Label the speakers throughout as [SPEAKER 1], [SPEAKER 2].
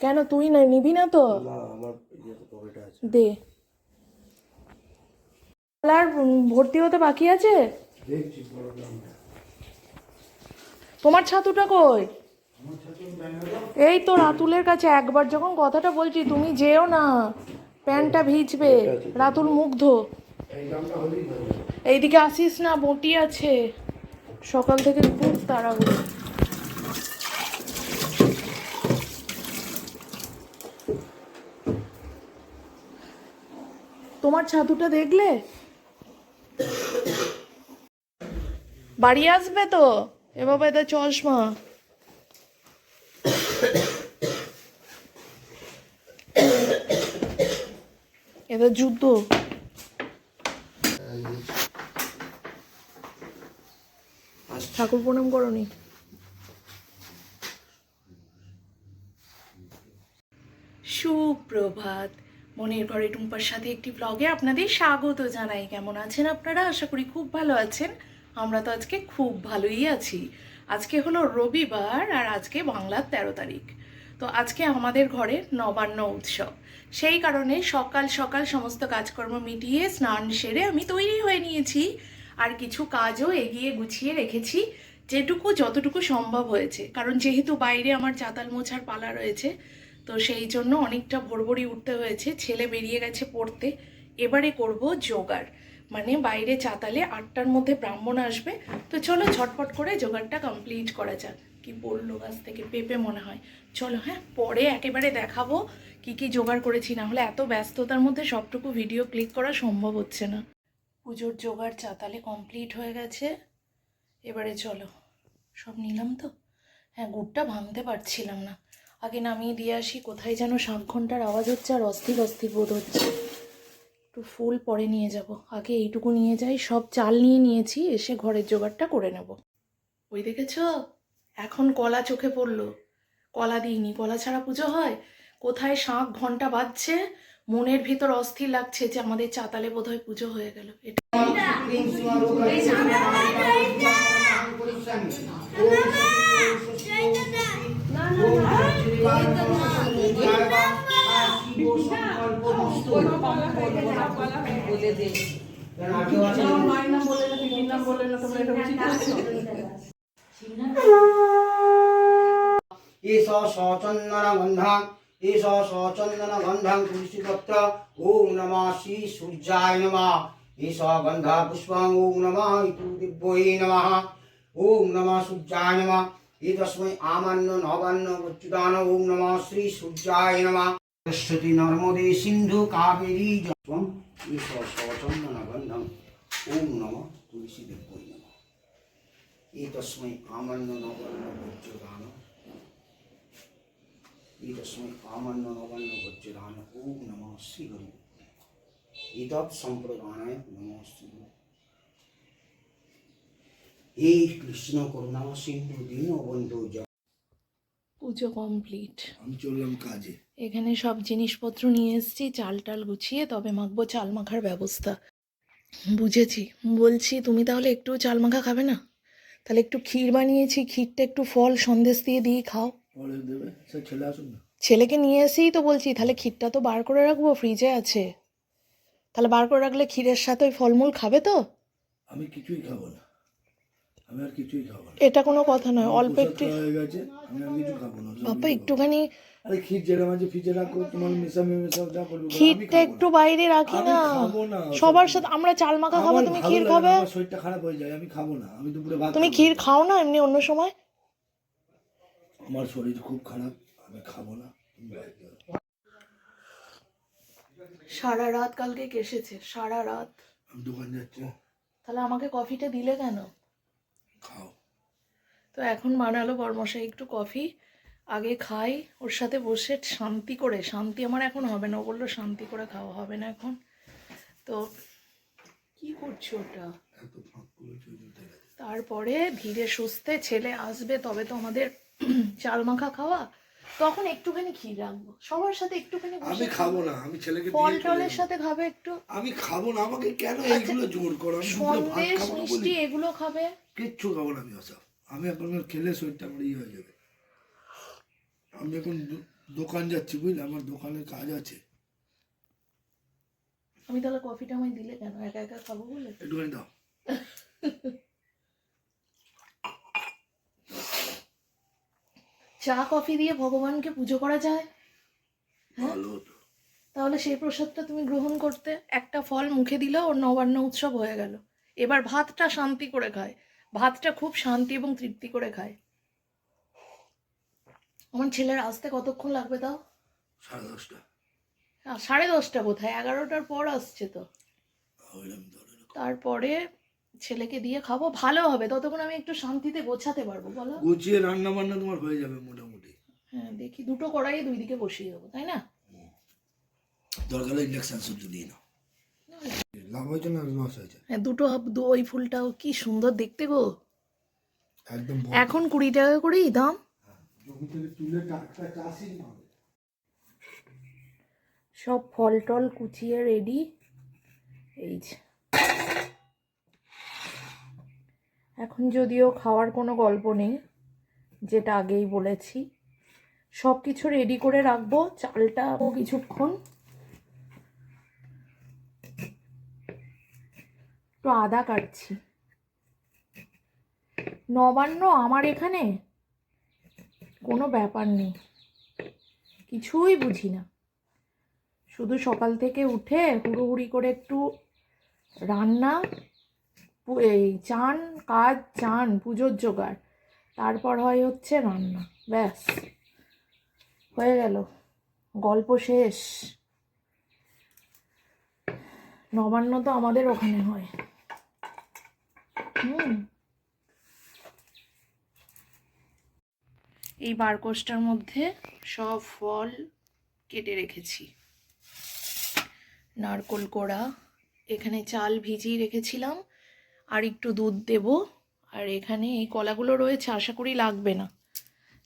[SPEAKER 1] কেন তুই না নিবি না তো?
[SPEAKER 2] আছে।
[SPEAKER 1] দে। আর ভর্তি হতে বাকি আছে? তোমার ছাতুটা কই? এই তো রাতুলের কাছে একবার যখন কথাটা বলছি তুমি যেও না। প্যান্টটা ভিজবে। রাতুল মুগ্ধ। এইদিকে আসিস না বটি আছে। সকাল থেকে খুব তাড়াহুড়ো। তোমার ছাতুটা দেখলে? বাড়ি আসবে তো? এ বাবা, এটা চশমা। এটা যুদ্ধ ঠাকুর প্রণাম করনি। সুপ্রভাত। মনের ঘরে টুম্পার সাথে একটি ব্লগে আপনাদের স্বাগত জানাই। কেমন আছেন আপনারা? আশা করি খুব ভালো আছেন। আমরা তো আজকে খুব ভালোই আছি। আজকে হলো রবিবার আর আজকে বাংলার তেরো তারিখ। তো আজকে আমাদের ঘরে নবান্ন উৎসব। সেই কারণে সকাল সকাল সমস্ত কাজকর্ম মিটিয়ে স্নান সেরে আমি তৈরি হয়ে নিয়েছি। আর কিছু কাজও এগিয়ে গুছিয়ে রেখেছি, যেটুকু যতটুকু সম্ভব হয়েছে। কারণ যেহেতু বাইরে আমার চাতাল মোছার পালা রয়েছে তো সেই জন্য অনেকটা ভোরভরি উঠতে হয়েছে। ছেলে বেরিয়ে গেছে পড়তে। এবারে করব জোগাড়। মানে বাইরে চাতালে আটটার মধ্যে ব্রাহ্মণ আসবে। তো চলো ঝটপট করে জোগাড়টা কমপ্লিট করা যাক। কি বলল গাছ থেকে? পেঁপে মনে হয়। চলো হ্যাঁ পরে একেবারে দেখাবো কি কি জোগাড় করেছি। না হলে এত ব্যস্ততার মধ্যে সবটুকু ভিডিও ক্লিক করা সম্ভব হচ্ছে না। পুজোর জোগাড় চাতালে কমপ্লিট হয়ে গেছে। এবারে চলো। সব নিলাম তো? হ্যাঁ গুড়টা ভাঙতে পারছিলাম না। আগে নামিয়ে দিয়ে আসি, কোথায় যেন শাঁখ ঘণ্টার আওয়াজ হচ্ছে আর অস্থির অস্থির বোধ হচ্ছে। একটু ফুল পরে নিয়ে যাব। আগে এইটুকু নিয়ে যাই, সব চাল নিয়ে নিয়েছি, এসে ঘরের জোগাড়টা করে নেব। ওই দেখেছ? এখন কলা চোখে পড়ল। কলা দিইনি, কলা ছাড়া পুজো হয়? কোথায় শাঁখ ঘণ্টা বাজছে? মনের ভিতর অস্থির লাগছে যে আমাদের চাতালে বোধহয় পুজো হয়ে গেল। এটা
[SPEAKER 3] এষ সচন্দন গন্ধাং এষ সচন্দন গন্ধাং তুলসীপত্র ওম নমঃ শ্রী সূর্যায় নমঃ এষ গন্ধা পুষ্পং ওম নমঃ ইতু নমঃ ওম নমা সূর্যায় নমা এ তসময় আমান্য নবান্ন প্রচ্যুদান ওম নমা শ্রী সূর্যায় নমা সরস্বতী নর্মদে সিন্ধু কাবেরী যম ঈশ্বর সচন্দন গন্ধম ওম নম তুলসী দেবী নম এ তসময় আমান্য নবান্ন প্রচ্যুদান এ তসময় আমান্য নবান্ন প্রচ্যুদান ওম নম শ্রী হরি এদব সম্প্রদানায় নম শ্রী এই কৃষ্ণ করুণা সিন্ধু দীনবন্ধু জ-
[SPEAKER 1] পুজো কমপ্লিট।
[SPEAKER 2] আমি চললাম কাজে।
[SPEAKER 1] এখানে সব জিনিসপত্র নিয়ে এসেছি চাল টাল গুছিয়ে তবে মাখবো চাল মাখার ব্যবস্থা। বুঝেছি। বলছি তুমি তাহলে একটু চাল মাখা খাবে না? তাহলে একটু ক্ষীর বানিয়েছি ক্ষীরটা একটু ফল সন্দেশ দিয়ে দিয়ে খাও।
[SPEAKER 2] ছেলে আসুন না।
[SPEAKER 1] ছেলেকে নিয়ে এসেই তো বলছি তাহলে ক্ষীরটা তো বার করে রাখব ফ্রিজে আছে। তাহলে বার করে রাখলে ক্ষীরের সাথে ওই ফলমূল খাবে তো?
[SPEAKER 2] আমি কিছুই খাব না। আমি আর কিছুই খাব না।
[SPEAKER 1] এটা কোনো কথা নয় অল্প একটু
[SPEAKER 2] হয়ে গেছে আমি আর কিছু খাব না
[SPEAKER 1] বাবা একটুখানি
[SPEAKER 2] আরে ক্ষীর যেরকম আছে ফ্রিজে রাখো তোমার মেশামি মেশাও যা করবে
[SPEAKER 1] ক্ষীরটা একটু বাইরে রাখি না। সবার সাথে আমরা চাল মাখা খাব তুমি ক্ষীর খাবে?
[SPEAKER 2] আমার শরীরটা খারাপ হয়ে যায় আমি খাব না আমি দুপুরে ভাত
[SPEAKER 1] তুমি ক্ষীর খাও না এমনি অন্য সময়?
[SPEAKER 2] আমার শরীর খুব খারাপ আমি খাব না।
[SPEAKER 1] সারা রাত কালকে কেসেছে সারা রাত।
[SPEAKER 2] দোকান যাচ্ছে।
[SPEAKER 1] তাহলে আমাকে কফিটা দিলে কেন?
[SPEAKER 2] খাও।
[SPEAKER 1] তো এখন বানালো বরমশাই একটু কফি আগে খাই ওর সাথে বসে শান্তি করে শান্তি আমার এখন হবে না ও বলল শান্তি করে খাওয়া হবে না এখন। তো কি করছ ওটা? তারপরে ধীরে সুস্থে ছেলে আসবে তবে তো আমাদের চাল মাখা খাওয়া তখন একটুখানি ক্ষীর রাখব সবার সাথে একটুখানি
[SPEAKER 2] আমি খাব না আমি ছেলেকে
[SPEAKER 1] ফল টলের সাথে খাবে একটু।
[SPEAKER 2] আমি খাব না আমাকে কেন এইগুলো জোর করো? আমি
[SPEAKER 1] সন্দেশ মিষ্টি এগুলো খাবে?
[SPEAKER 2] কিচ্ছু খাব না আমি ওসব আমি আপনার খেলে শরীরটা আমার ইয়ে হয়ে যাবে। আমি এখন দোকান যাচ্ছি বুঝলে? আমার দোকানের কাজ আছে।
[SPEAKER 1] আমি তাহলে কফিটা আমায় দিলে কেন? একা একা খাব বলে?
[SPEAKER 2] একটুখানি দাও।
[SPEAKER 1] চা কফি দিয়ে ভগবানকে পুজো করা যায়?
[SPEAKER 2] ভালো
[SPEAKER 1] তাহলে সেই প্রসাদটা তুমি গ্রহণ করতে একটা ফল মুখে দিলে ওর নবান্ন উৎসব হয়ে গেল। এবার ভাতটা শান্তি করে খায়। ভাতটা খুব শান্তি এবং তৃপ্তি করে খায়। আমার ছেলের আসতে কতক্ষণ লাগবে তাও?
[SPEAKER 2] সাড়ে দশটা।
[SPEAKER 1] সাড়ে দশটা কোথায় এগারোটার পর আসছে তো। তারপরে ছেলেকে দিয়ে খাব ভালো হবে। ততক্ষণ আমি একটু শান্তিতে গোছাতে পারব বলো?
[SPEAKER 2] গুছিয়ে রান্না বান্না তোমার হয়ে যাবে মোটামুটি।
[SPEAKER 1] হ্যাঁ দেখি দুটো কড়াই দুই দিকে বসিয়ে দেবো তাই না?
[SPEAKER 2] দরকার হলে ইন্ডাকশন সবজি দিয়ে নাও। লাভ হয়েছে না লস হয়েছে?
[SPEAKER 1] হ্যাঁ দুটো ওই ফুলটাও কি সুন্দর দেখতে গো।
[SPEAKER 2] একদম
[SPEAKER 1] এখন কুড়ি টাকা করেই দাম। সব ফল টল কুচিয়ে রেডি এই যে। এখন যদিও খাওয়ার কোনো গল্প নেই, যেটা আগেই বলেছি। সব কিছু রেডি করে রাখব, চালটা কিছুক্ষণ। একটু আদা কাটছি। নবান্ন, আমার এখানে? কোনো ব্যাপার নেই। কিছুই বুঝি না। শুধু সকাল থেকে উঠে হুড়োহুড়ি করে একটু রান্না এই চান, কাজ, চান, পুজোর জোগাড়। তারপর হয় হচ্ছে রান্না। ব্যাস। হয়ে গেল। গল্প শেষ। নবান্ন তো আমাদের ওখানে হয়। হুম। এই বারকোষটার মধ্যে সব ফল কেটে রেখেছি। নারকোল কোড়া। এখানে চাল ভিজিয়ে রেখেছিলাম। আর একটু দুধ দেব। আর এখানে এই কলাগুলো রয়েছে, আশা করি লাগবে না।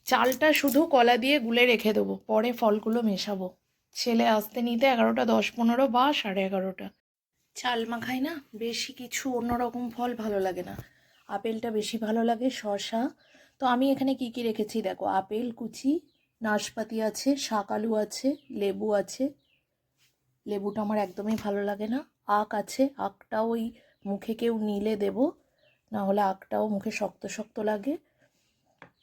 [SPEAKER 1] চালটা শুধু কলা দিয়ে গুলে রেখে দেবো, পরে ফলগুলো মেশাবো। ছেলে আসতে নিতে এগারোটা, দশ পনেরো বা সাড়ে এগারোটা। চাল মাখাই না, বেশি কিছু অন্যরকম ফল ভালো লাগে না। আপেলটা বেশি ভালো লাগে, শসা। তো আমি এখানে কি কি রেখেছি দেখো, আপেল, কুচি, নাশপাতি আছে, শাক আলু আছে, লেবু আছে। লেবুটা আমার একদমই ভালো লাগে না। আখ আছে আখটা ওই মুখে কেউ নিলে দেব না হলে আখটাও মুখে শক্ত শক্ত লাগে।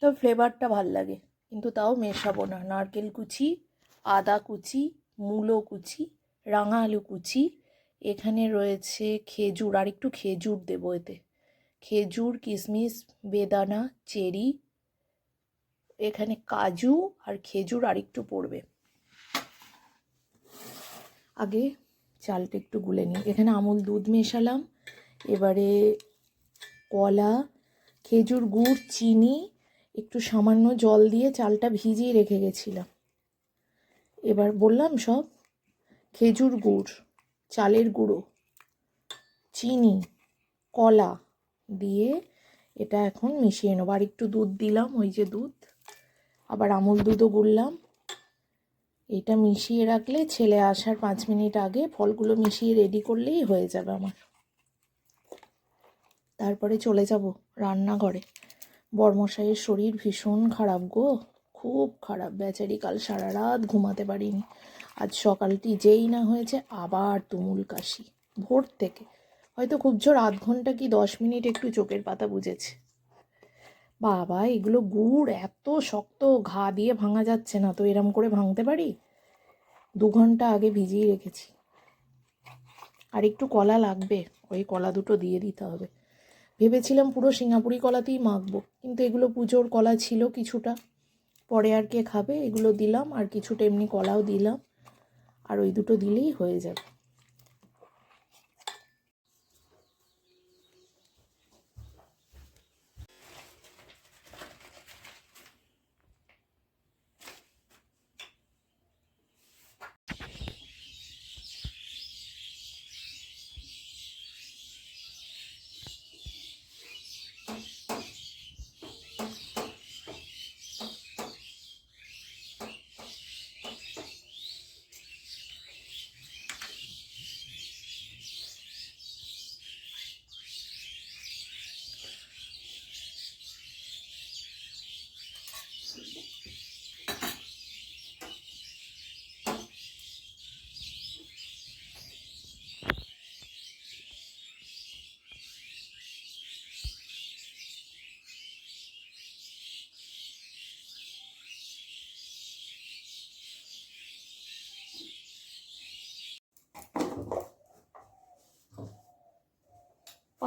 [SPEAKER 1] তো ফ্লেভারটা ভালো লাগে, কিন্তু তাও মেশাবো না। নারকেল কুচি, আদা কুচি, মূলো কুচি, রাঙা আলু কুচি, এখানে রয়েছে খেজুর, আর একটু খেজুর দেবো এতে। খেজুর কিশমিশ বেদানা, চেরি, এখানে কাজু আর খেজুর আর একটু পড়বে। আগে চালটা একটু গুলে নিই। এখানে আমুল দুধ মেশালাম। এবারে কলা, খেজুর গুড়, চিনি, একটু সামান্য জল দিয়ে চালটা ভিজিয়ে রেখে গেছিলাম। এবার বললাম সব, খেজুর গুড়, চালের গুঁড়ো, চিনি, কলা দিয়ে এটা এখন মিশিয়ে নেব। আর একটু দুধ দিলাম, ওই যে দুধ। আবার আমুল দুধও গুললাম এটা মিশিয়ে রাখলে ছেলে আসার পাঁচ মিনিট আগে ফলগুলো মিশিয়ে রেডি করলেই হয়ে যাবে আমার। তারপরে চলে যাব রান্নাঘরে। বর্মশাইয়ের শরীর ভীষণ খারাপ গো, খুব খারাপ। বেচারি কাল সারা রাত ঘুমাতে পারিনি। আজ সকালটি যেই না হয়েছে আবার তুমুল কাশি, ভোর থেকে। হয়তো খুব জোর আধ ঘণ্টা কি দশ মিনিট একটু চোখের পাতা বুঝেছে। বাবা, এগুলো গুড় এত শক্ত, ঘা দিয়ে ভাঙা যাচ্ছে না তো, এরম করে ভাঙতে পারি? দু ঘণ্টা আগে ভিজিয়ে রেখেছি। আর একটু কলা লাগবে, ওই কলা দুটো দিয়ে দিতে হবে। ভেবেছিলাম পুরো সিঙ্গাপুরি কলাতেই মাখবো, কিন্তু এগুলো পুজোর কলা ছিল কিছুটা। পরে আর কে খাবে, এগুলো দিলাম, আর কিছুটা এমনি কলাও দিলাম, আর ওই দুটো দিলেই হয়ে যাবে।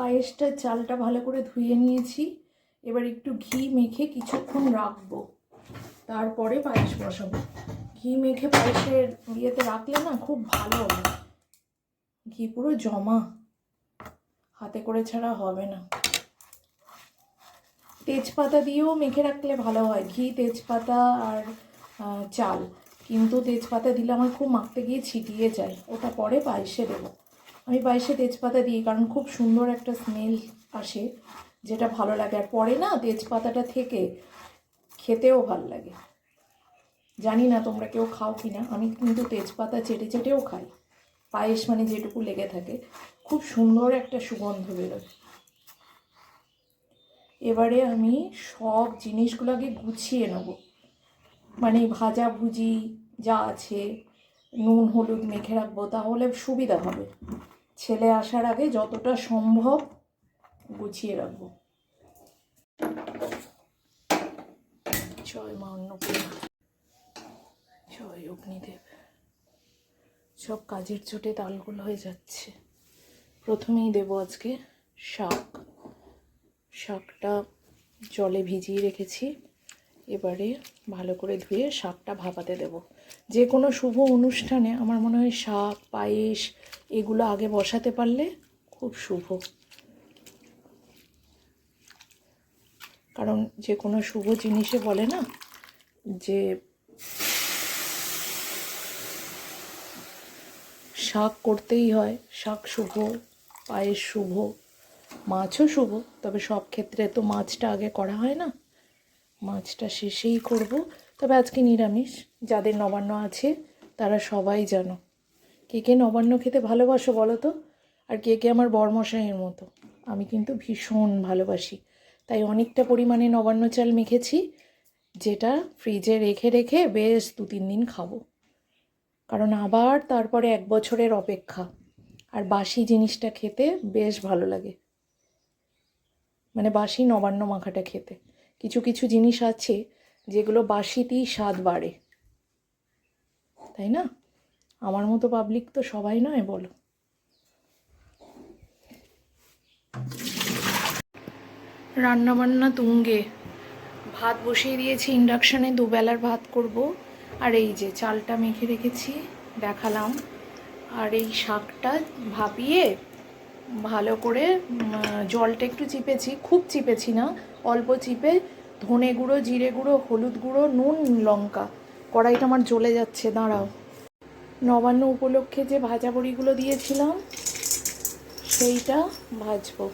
[SPEAKER 1] পায়েসটা চালটা ভালো করে ধুয়ে নিয়েছি। এবার একটু ঘি মেখে কিছুক্ষণ রাখব। তারপরে পায়েস বসাবো। ঘি মেখে পায়েসের ইয়েতে রাখলে না খুব ভালো হবে। ঘি পুরো জমা। হাতে করে ছাড়া হবে না। তেজপাতা দিয়েও মেখে রাখলে ভালো হয়। ঘি, তেজপাতা আর চাল। কিন্তু তেজপাতা দিলে আমার খুব মাখতে গিয়ে ছিটিয়ে যায়। ওটা পরে পায়েসে দেবো। আমি পায়েসে তেজপাতা দিই, কারণ খুব সুন্দর একটা স্মেল আসে, যেটা ভালো লাগে। আর পরে না, তেজপাতাটা থেকে খেতেও ভালো লাগে। জানি না তোমরা কেউ খাও কি না আমি কিন্তু তেজপাতা চেটে চেটেও খাই। পায়েস মানে যেটুকু লেগে থাকে। খুব সুন্দর একটা সুগন্ধ বেরোয়। এবারে আমি সব জিনিসগুলোকে গুছিয়ে নেব। মানে ভাজা ভুজি যা আছে, নুন, হলুদ মেখে রাখব, তাহলে সুবিধা হবে। ছেলে আসার আগে যতটা সম্ভব গুছিয়ে রাখব। জয় মা অন্নপূর্ণা। জয় অগ্নিদেব। সব কাজের চোটে তালগুলো হয়ে যাচ্ছে। প্রথমেই দেবো আজকে শাক। শাকটা জলে ভিজিয়ে রেখেছি। এবারে ভালো করে ধুয়ে শাকটা ভাপাতে দেব। যে কোনো শুভ অনুষ্ঠানে আমার মনে হয় শাক, পায়েস এগুলো আগে বসাতে পারলে খুব শুভ। কারণ যে কোনো শুভ জিনিসে বলে না যে শাক করতেই হয়, শাক শুভ, পায়েস শুভ, মাছও শুভ, তবে সব ক্ষেত্রে তো মাছটা আগে করা হয় না। মাছটা শেষেই করব। তবে আজকে নিরামিষ, যাদের নবান্ন আছে, তারা সবাই জানো। কে কে নবান্ন খেতে ভালোবাসো বলো তো? আর কে কে আমার বরমশাইয়ের মতো? আমি কিন্তু ভীষণ ভালোবাসি। তাই অনেকটা পরিমাণে নবান্ন চাল মেখেছি, যেটা ফ্রিজে রেখে রেখে বেশ দু তিন দিন খাব। কারণ আবার তারপরে এক বছরের অপেক্ষা। আর বাসি জিনিসটা খেতে বেশ ভালো লাগে। মানে বাসি নবান্ন মাখাটা খেতে। কিছু কিছু জিনিস আছে যেগুলো বাসিতেই স্বাদ বাড়ে। তাই না? আমার মতো পাবলিক তো সবাই নয়, বলো। রান্না বান্না তুঙ্গে। ভাত বসিয়ে দিয়েছি ইন্ডাকশানে দুবেলার ভাত করব। আর এই যে চালটা মেখে রেখেছি, দেখালাম। আর এই শাকটা ভাপিয়ে ভালো করে জলটা একটু চিপেছি, খুব চিপেছি না, অল্প চিপে, ধনে গুঁড়ো, জিরে গুঁড়ো, হলুদ গুঁড়ো, নুন, লঙ্কা। কড়াইটা আমার জ্বলে যাচ্ছে, দাঁড়াও। নবান্ন উপলক্ষে যে ভাজা বড়িগুলো দিয়েছিলাম, সেইটা ভাজবো।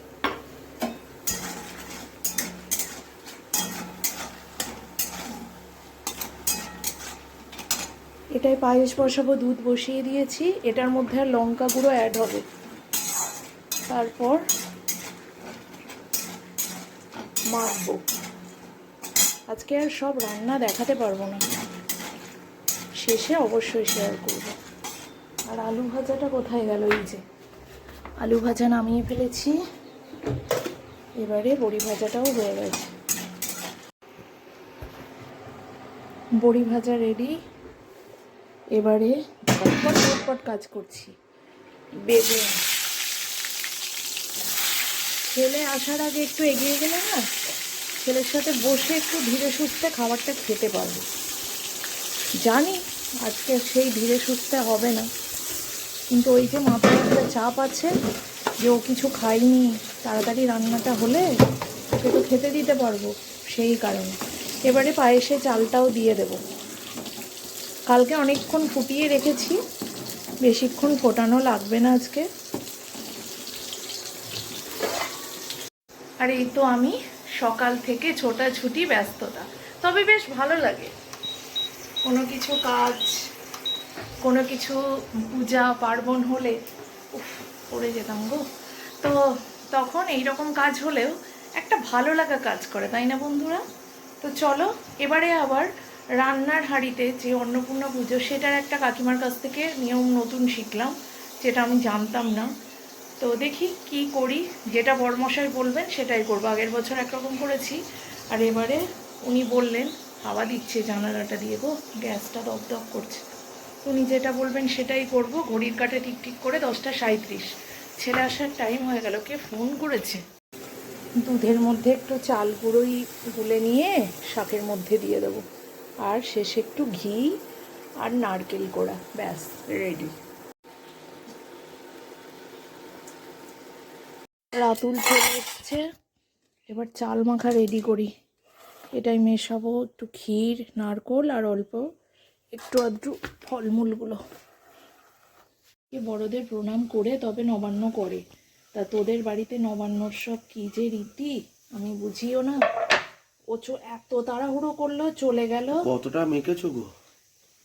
[SPEAKER 1] এটাই পায়েস বসাবো, দুধ বসিয়ে দিয়েছি, এটার মধ্যে আর লঙ্কা গুঁড়ো অ্যাড হবে। তারপর মাখবো। আজকে আর সব রান্না দেখাতে পারব না। শেষে অবশ্যই শেয়ার করব। আর আলু ভাজাটা কোথায় গেল এই যে? আলু ভাজা নামিয়ে ফেলেছি। এবারে বড়ি ভাজাটাও হয়ে গেছে। বড়ি ভাজা রেডি এবারে ঝটপট ঝটপট কাজ করছি। বেগুন। ছেলে আসার আগে একটু এগিয়ে গেলে না, ছেলের সাথে বসে একটু ধীরে সুস্থে খাবারটা খেতে পারব। জানি আজকে সেই ধীরে সুস্থে হবে না, কিন্তু ওই যে মাথায় একটা চাপ আছে যে ও কিছু খাইনি তাড়াতাড়ি রান্নাটা হলে ওকে তো খেতে দিতে পারব সেই কারণে। এবারে পায়েসে চালটাও দিয়ে দেবো। কালকে অনেকক্ষণ ফুটিয়ে রেখেছি, বেশিক্ষণ ফোটানো লাগবে না আজকে। আর এই তো আমি সকাল থেকে ছোটাছুটি ব্যস্ততা। তবে বেশ ভালো লাগে। কোনো কিছু কাজ, কোনো কিছু পূজা, পার্বণ হলে, উফ, পড়ে যেতাম গো। তো তখন এই রকম কাজ হলেও একটা ভালো লাগা কাজ করে, তাই না বন্ধুরা? তো চলো, এবারে আবার রান্নার হাঁড়িতে যে অন্নপূর্ণা পুজো, সেটার একটা কাকিমার কাছ থেকে নিয়ম নতুন শিখলাম, যেটা আমি জানতাম না। তো দেখি কি করি, যেটা বড়মশাই বলবেন সেটাই করব। আগের বছর একরকম করেছি, আর এবারে উনি বললেন, হাওয়া দিচ্ছে, জানালাটা দিয়ে গো, গ্যাসটা দপ দপ করছে। উনি যেটা বলবেন সেটাই করব, ঘড়ির কাটে ঠিক ঠিক করে দশটা সাঁত্রিশ ছেলে আসার টাইম হয়ে গেল, কে ফোন করেছে? দুধের মধ্যে একটু চাল গুঁড়োই গুলে নিয়ে শাকের মধ্যে দিয়ে দেবো। আর শেষে একটু ঘি আর নারকেল কোড়া, ব্যাস রেডি রাতুল চলে এসছে। এবার চাল মাখা রেডি করি। এটাই মেশাবো একটু ক্ষীর নারকোল আর অল্প একটু আধটু ফলমূলগুলো। এ বড়দের প্রণাম করে তবে নবান্ন করে। তা তোদের বাড়িতে নবান্নর সব কী যে রীতি আমি বুঝিও না। ও চো এত তাড়াহুড়ো করল চলে গেল।
[SPEAKER 4] কতটা মেখেছো গো?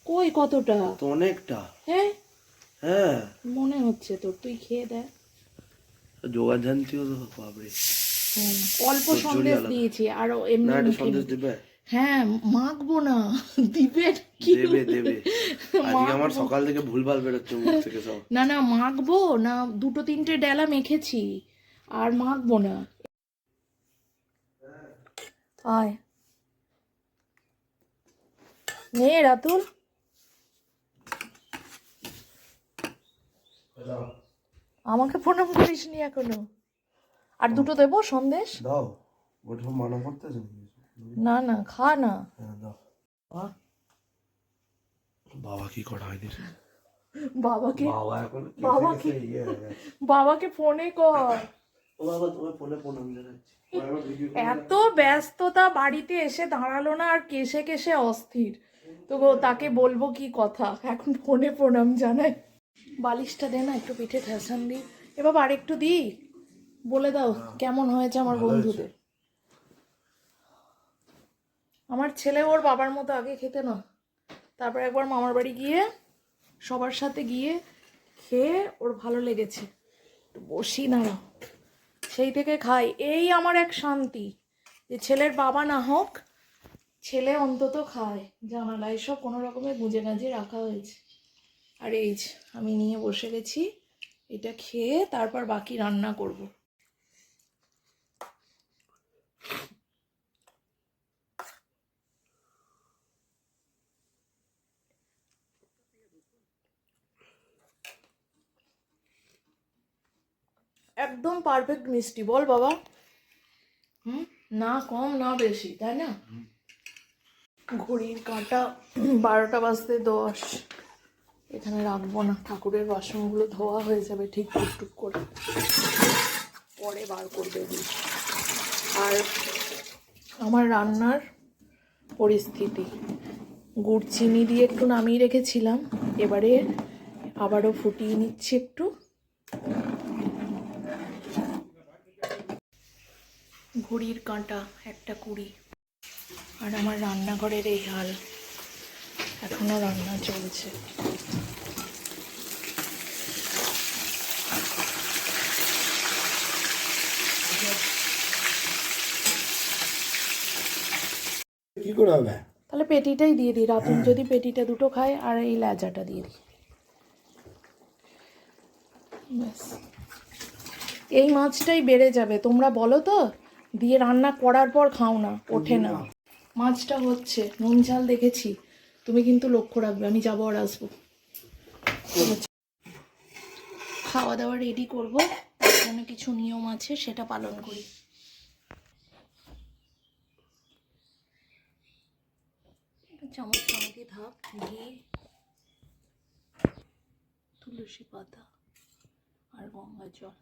[SPEAKER 1] কই কতটা?
[SPEAKER 4] তো অনেকটা।
[SPEAKER 1] হ্যাঁ?
[SPEAKER 4] হ্যাঁ।
[SPEAKER 1] মনে হচ্ছে তোর তুই খেয়ে দেয়
[SPEAKER 4] তো বাবরে
[SPEAKER 1] অল্প সন্দেশ দিয়েছি আর এমনি
[SPEAKER 4] সন্দেশ দেবে?
[SPEAKER 1] হ্যাঁ মাখবো না দিবে কি?
[SPEAKER 4] দেবে দেবে। আজকে আমার সকাল থেকে ভুলভাল বেরোচ্ছে মুখ থেকে সব।
[SPEAKER 1] না না মাখবো না দুটো তিনটে ডেলা মেখেছি আর মাখবো না। আয়। নে রাতুল। আমাকে প্রণাম করিস নি এখনও। আর দুটো দেবো সন্দেশ?
[SPEAKER 4] দাও ওটা মানা করতেছে
[SPEAKER 1] না না খা না।
[SPEAKER 4] হ্যাঁ দাও। বাবা কি করা হয়নি?
[SPEAKER 1] বাবাকে বাবাকে-
[SPEAKER 4] ইয়ে
[SPEAKER 1] বাবাকে ফোনে কর। এত ব্যস্ততা বাড়িতে এসে দাঁড়াল না আর কেসে কেসে অস্থির। তো গো তাকে বলব কি কথা? এখন ফোনে প্রণাম জানাই। বালিশটা দে না একটু পিঠে ঠেসান দি। এ বাবা আর একটু দি। বলে দাও কেমন হয়েছে আমার বন্ধুদের। আমার ছেলে ওর বাবার মতো আগে খেতে না। তারপর একবার মামার বাড়ি গিয়ে সবার সাথে গিয়ে খেয়ে ওর ভালো লেগেছে। বসি দাঁড়াও সেই থেকে খাই। এই আমার এক শান্তি যে ছেলের বাবা না হোক ছেলে অন্তত খায়। জানালায় এসব কোনো রকমের গুঁজে গাঁজে রাখা হয়েছে। আর এই আমি নিয়ে বসে গেছি এটা খেয়ে তারপর বাকি রান্না করব। একদম পারফেক্ট মিষ্টি বল বাবা। হুম? না কম না বেশি তাই না? ঘড়ির কাঁটা বারোটা বাজতে দশ। এখানে রাখব না। ঠাকুরের বাসনগুলো ধোয়া হয়ে যাবে ঠিক টুকটুক করে। পরে বার করবে। আর আমার রান্নার পরিস্থিতি। গুড় চিনি দিয়ে একটু নামিয়ে রেখেছিলাম। এবারে আবারও ফুটিয়ে নিচ্ছি একটু। ঘড়ির কাঁটা, একটা কুড়ি। আর আমার রান্নাঘরের এই হাল। এখনও রান্না চলছে।
[SPEAKER 2] কি করে হবে?
[SPEAKER 1] তাহলে পেটিটাই দিয়ে দিই, রাতুল যদি পেটিটা দুটো খায় আর এই লেজাটা দিয়ে দিই। এই মাছটাই বেড়ে যাবে, তোমরা বলো তো? দিয়ে রান্না করার পর খাও না, ওঠে না। মাছটা হচ্ছে, নুন ঝাল দেখেছি, তুমি কিন্তু লক্ষ্য রাখবে, আমি যাব আর আসব। খাওয়া দাওয়া রেডি করব এখানে কিছু নিয়ম আছে, সেটা পালন করি। চামচ চামচে থাক ঘি তুলসী পাতা আর গঙ্গা জল।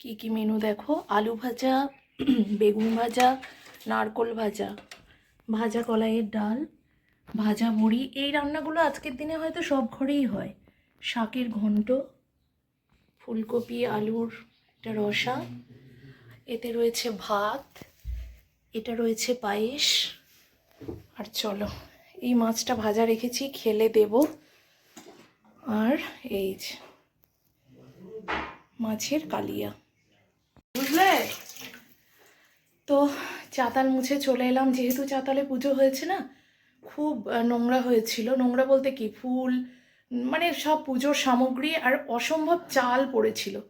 [SPEAKER 1] কি কি মেনু দেখো? আলু ভাজা, বেগুন ভাজা, নারকোল ভাজা ভাজা কলাইয়ের ডাল, ভাজা মুড়ি। এই রান্নাগুলো আজকের দিনে হয়তো সব ঘরেই হয়। শাকের ঘন্ট, ফুলকপি, আলুর একটা রসা, এতে রয়েছে ভাত, এটা রয়েছে পায়েস, আর চলো, এই মাছটা ভাজা রেখেছি, খেলে দেব। আর এই মাছের কালিয়া। বুঝলে? তো চাতাল মুছে চলে এলাম। যেহেতু চাতালে পুজো হয়েছে না, খুব নোংরা হয়েছিল। নোংরা বলতে কি? ফুল মানে সব পুজোর সামগ্রী আর অসম্ভব চাল পড়েছিল।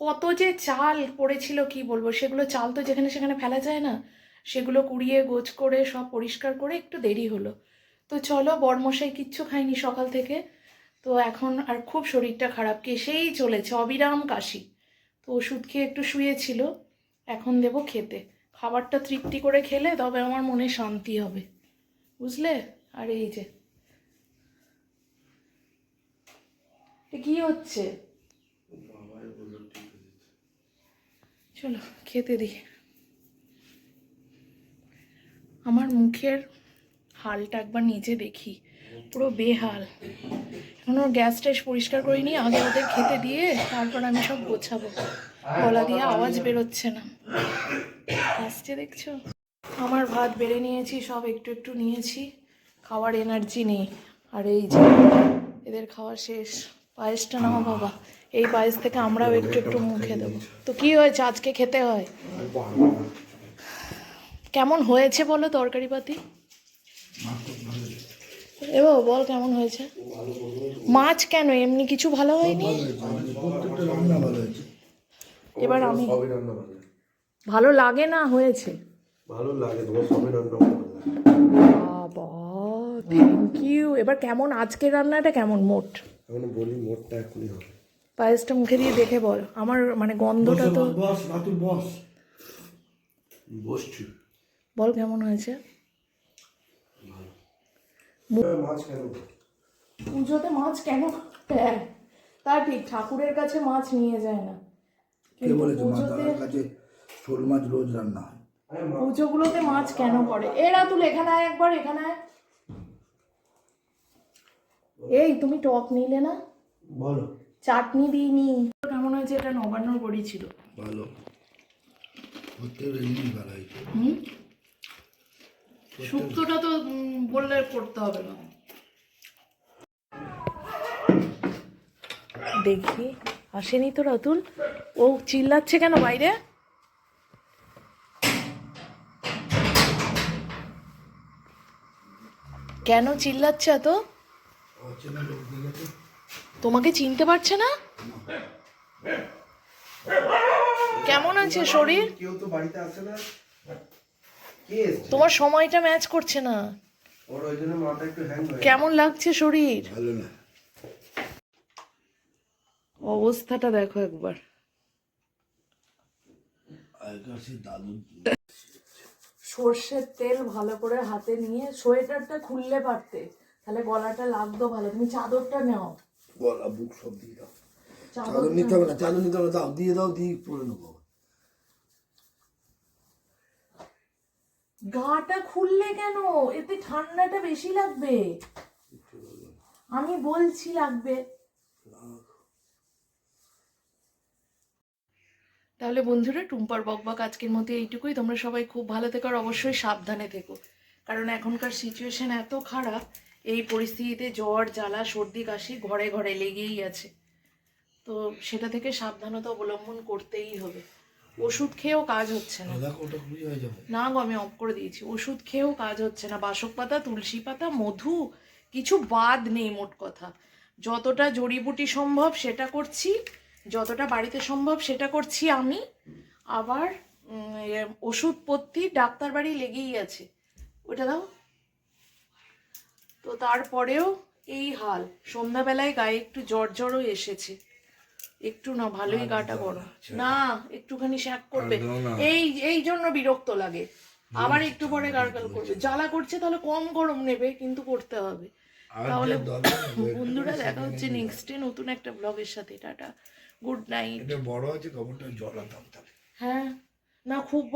[SPEAKER 1] কত যে চাল পড়েছিল, কি বলব? সেগুলো চাল তো যেখানে সেখানে ফেলা যায় না। সেগুলো কুড়িয়ে, গোছ করে, সব পরিষ্কার করে একটু দেরি হলো। তো চলো, বরমশাই কিচ্ছু খাইনি সকাল থেকে। তো এখন আর খুব শরীরটা খারাপ। কেসেই চলেছে। অবিরাম কাশি। তো ওষুধ খেয়ে একটু শুয়েছিল এখন দেবো খেতে। খাবারটা তৃপ্তি করে খেলে তবে আমার মনে শান্তি হবে। বুঝলে? আর এই যে। কি হচ্ছে? চলো খেতে দিই। আমার মুখের হালটা একবার নিজে দেখি। পুরো বেহাল। এখনও গ্যাস ট্যাস পরিষ্কার করে করিনি, আগে ওদের খেতে দিয়ে তারপর আমি সব গোছাবো। গলা দিয়ে আওয়াজ বেরোচ্ছে না। আসছে দেখছ? আমার ভাত বেড়ে নিয়েছি, সব একটু একটু নিয়েছি। খাওয়ার এনার্জি নেই। আর এই যে এদের খাওয়া শেষ। পায়েসটা নাও বাবা। এই পায়েস থেকে আমরাও একটু একটু মুখে দেবো। তো কি হয়েছে? আজকে খেতে হয়? কেমন হয়েছে বলো তরকারি পাতি এবার বল কেমন হয়েছে? মাছ কেন? এমনি কিছু ভালো হয়নি? এবার আমি
[SPEAKER 4] ভালো
[SPEAKER 1] লাগে না হয়েছে?
[SPEAKER 4] ভালো লাগে তোমার সবই রান্না
[SPEAKER 1] বাবা থ্যাংক ইউ এবার কেমন? আজকের রান্নাটা কেমন? মোট?
[SPEAKER 4] এখন বলি মোটটা এখনই হবে
[SPEAKER 1] পায়েসটা মুখে দিয়ে দেখে বল। আমার মানে গন্ধটা তো
[SPEAKER 2] বস রাতুল বস।
[SPEAKER 1] বল কেমন হয়েছে?
[SPEAKER 4] মাছ কেন?
[SPEAKER 1] পুজোতে মাছ কেন? হ্যাঁ তা ঠিক ঠাকুরের কাছে মাছ নিয়ে যায় না।
[SPEAKER 2] কে বলেছে? মা কাছে শোল মাছ রোজ রান্না হয়।
[SPEAKER 1] পুজোগুলোতে মাছ কেন করে এরা এখানে আয় একবার এখানে আয়। এই তুমি টক নিলে না?
[SPEAKER 4] বলো।
[SPEAKER 1] চাটনি দিইনি। কেমন হয়েছে? এটা নবান্নর বড়ি ছিল।
[SPEAKER 2] ভালো। ভালো হয়েছে।
[SPEAKER 1] হুম? শুক্তোটা তো বললে করতে হবে না। দেখি আসেনি তো রাতুল? ও চিল্লাচ্ছে কেন বাইরে? কেন চিল্লাচ্ছে এত? তোমাকে চিনতে পারছে না? কেমন আছে শরীর?
[SPEAKER 4] কেউ তো বাড়িতে আসে না।
[SPEAKER 1] তোমার সময়টা ম্যাচ করছে না।
[SPEAKER 4] ওর ওই জন্য মাথা একটু হ্যাং
[SPEAKER 1] কেমন লাগছে শরীর?
[SPEAKER 2] ভালো না।
[SPEAKER 1] অবস্থাটা দেখো একবার। সর্ষের তেল ভালো করে হাতে নিয়ে সোয়েটারটা খুললে পারতে। তাহলে গলাটা লাগতো ভালো। তুমি চাদরটা নাও।
[SPEAKER 2] গলা বুক সব দিয়ে দাও।
[SPEAKER 1] চাদর
[SPEAKER 2] চাদর নিতে হবে না। চাদর নিতে হবে দাও দিয়ে দাও দিয়ে পরে নেব।
[SPEAKER 1] গাটা খুললে কেন? এতে ঠান্ডাটা বেশি লাগবে। আমি বলছি লাগবে। তাহলে বন্ধুরা, টুম্পার বকবক আজকের মতো এইটুকুই। তোমরা সবাই খুব ভালো থেকো আর অবশ্যই সাবধানে থেকো। কারণ এখনকার সিচুয়েশন এত খারাপ, এই পরিস্থিতিতে জ্বর, জ্বালা, সর্দি, কাশি ঘরে ঘরে লেগেই আছে। তো সেটা থেকে সাবধানতা অবলম্বন করতেই হবে। ওষুধ খেয়েও কাজ হচ্ছে না।
[SPEAKER 2] হয়ে
[SPEAKER 1] না গো আমি অফ করে দিয়েছি। ওষুধ খেয়েও কাজ হচ্ছে না। বাসক পাতা তুলসী পাতা মধু কিছু বাদ নেই মোট কথা। যতটা জড়িবুটি সম্ভব সেটা করছি যতটা বাড়িতে সম্ভব সেটা করছি আমি। আবার উম, এ, ওষুধপত্তি ডাক্তার বাড়ি লেগেই আছে। ওটা দাও। তো তারপরেও এই হাল। সন্ধ্যাবেলায় গায়ে একটু জ্বর জ্বরও এসেছে। একটু না ভালোই গাটা গরম। না একটুখানি শ্যাক করবে। এই এই জন্য বিরক্ত লাগে। আবার একটু পরে গার্গল করবে। জ্বালা করছে তাহলে কম গরম নেবে কিন্তু করতে হবে। তাহলে বন্ধুরা দেখা হচ্ছে নেক্সট ডে নতুন একটা ব্লগের সাথে। টাটা। গুড নাইট
[SPEAKER 2] এটা বড় আছে খবরটা জলাতাম তাহলে।
[SPEAKER 1] হ্যাঁ। না খুব